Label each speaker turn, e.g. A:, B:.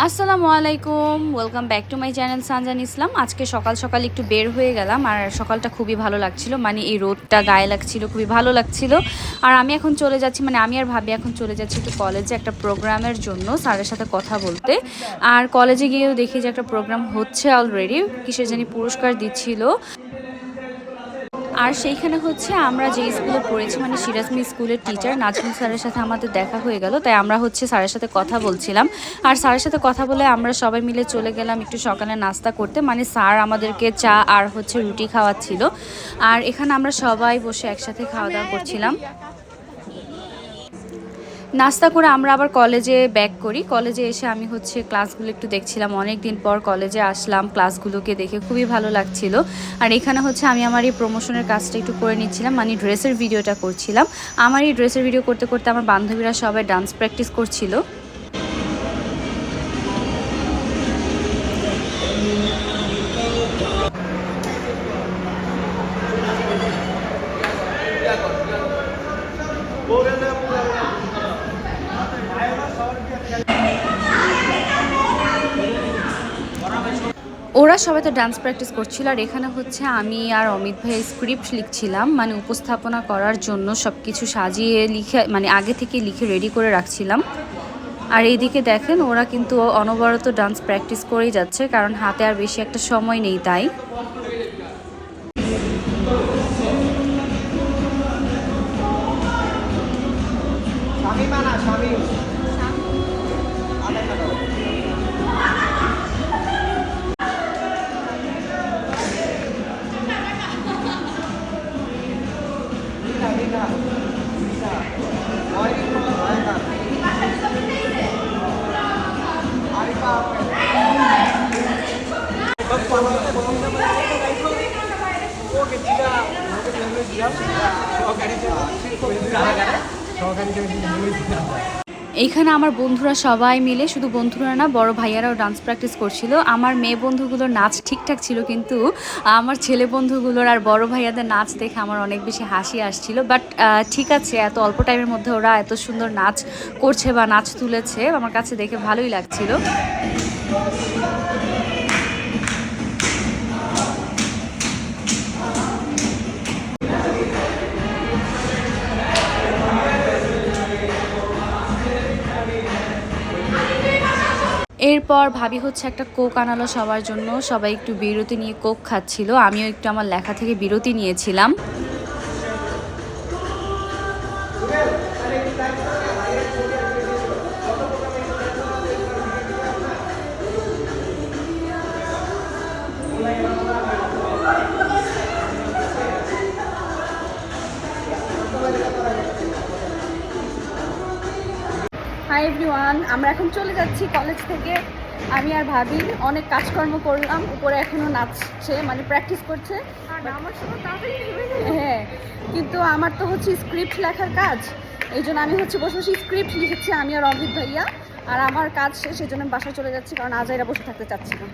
A: আসসালামু আলাইকুম। Welcome back to my channel Sanjan Islam আজকে সকাল সকাল একটু বের হয়ে গেলাম আর সকালটা খুবই ভালো লাগছিল। মানে এই রোদটা গায়ে লাগছিল, খুবই ভালো লাগছিল। আর আমি এখন চলে যাচ্ছি মানে আমি আর ভাবি এখন চলে যাচ্ছি একটু কলেজে একটা প্রোগ্রামের জন্য, স্যারের সাথে কথা বলতে। আর কলেজে গিয়েও দেখি যে একটা প্রোগ্রাম হচ্ছে অলরেডি কিসের জানি পুরস্কার দিচ্ছিল। আর সেইখানে হচ্ছে আমরা যে স্কুলে পড়েছি মানে সিরাজমি স্কুলের টিচার নাজমুল স্যারের সাথে আমাদের দেখা হয়ে গেল। তাই আমরা হচ্ছে স্যারের সাথে কথা বলছিলাম। আর স্যারের সাথে কথা বলে আমরা সবাই মিলে চলে গেলাম একটু সকালে নাস্তা করতে। মানে স্যার আমাদেরকে চা আর হচ্ছে রুটি খাওয়াচ্ছিল। আর এখানে আমরা সবাই বসে একসাথে খাওয়া দাওয়া করছিলাম। নাস্তা করে আমরা আবার কলেজে ব্যাক করি। কলেজে এসে আমি হচ্ছে ক্লাসগুলো একটু দেখছিলাম। অনেক দিন পর কলেজে আসলাম ক্লাসগুলোকে দেখে খুবই ভালো লাগছিল। আর এখানে হচ্ছে আমি আমার এই প্রমোশনের কাজটা একটু করে নিচ্ছিলাম। মানে ড্রেসের ভিডিওটা করছিলাম। আমার এই ড্রেসের ভিডিও করতে করতে আমার বান্ধবীরা সবাই ডান্স প্র্যাকটিস করছিল। ওরা সবাই তো ডান্স প্র্যাকটিস করছিল, আর এখানে হচ্ছে আমি আর অমিত ভাই স্ক্রিপ্ট লিখছিলাম মানে উপস্থাপনা করার জন্য সব কিছু সাজিয়ে লিখে মানে আগে থেকে লিখে রেডি করে রাখছিলাম। আর এইদিকে দেখেন, ওরা কিন্তু অনবরত ডান্স প্র্যাকটিস করেই যাচ্ছে, কারণ হাতে আর বেশি একটা সময় নেই তাই।
B: স্বামী মানা স্বামী।
A: সহকারী সহকারী এইখানে আমার বন্ধুরা সবাই মিলে, শুধু বন্ধুরা না, বড় ভাইয়ারাও ডান্স প্র্যাকটিস করছিল। আমার মেয়ে বন্ধুগুলোর নাচ ঠিকঠাক ছিল, কিন্তু আমার ছেলে বন্ধুগুলোর আর বড় ভাইয়াদের নাচ দেখে আমার অনেক বেশি হাসি আসছিল। বাট ঠিক আছে, এত অল্প টাইমের মধ্যে ওরা এত সুন্দর নাচ করছে বা নাচ তুলেছে, আমার কাছে দেখে ভালোই লাগছিল। এরপর ভাবি হচ্ছে একটা কোক আনালো সবার জন্য। সবাই একটু বিরতি নিয়ে কোক খাচ্ছিল। আমিও একটু আমার লেখা থেকে বিরতি নিয়েছিলাম।
C: হাই এভরিওয়ান আমরা এখন চলে যাচ্ছি কলেজ থেকে। আমি আর ভাবি অনেক কাজকর্ম করলাম উপরে এখনও নাচছে মানে প্র্যাকটিস করছে। হ্যাঁ কিন্তু আমার তো হচ্ছে স্ক্রিপ্ট লেখার কাজ এই জন্য আমি হচ্ছে বসে বসে স্ক্রিপ্ট লিখেছি আমি আর অমিত ভাইয়া। আর আমার কাজ শেষ এই জন্য আমি বাসায় চলে যাচ্ছি কারণ আজ এরা বসে থাকতে চাচ্ছি না।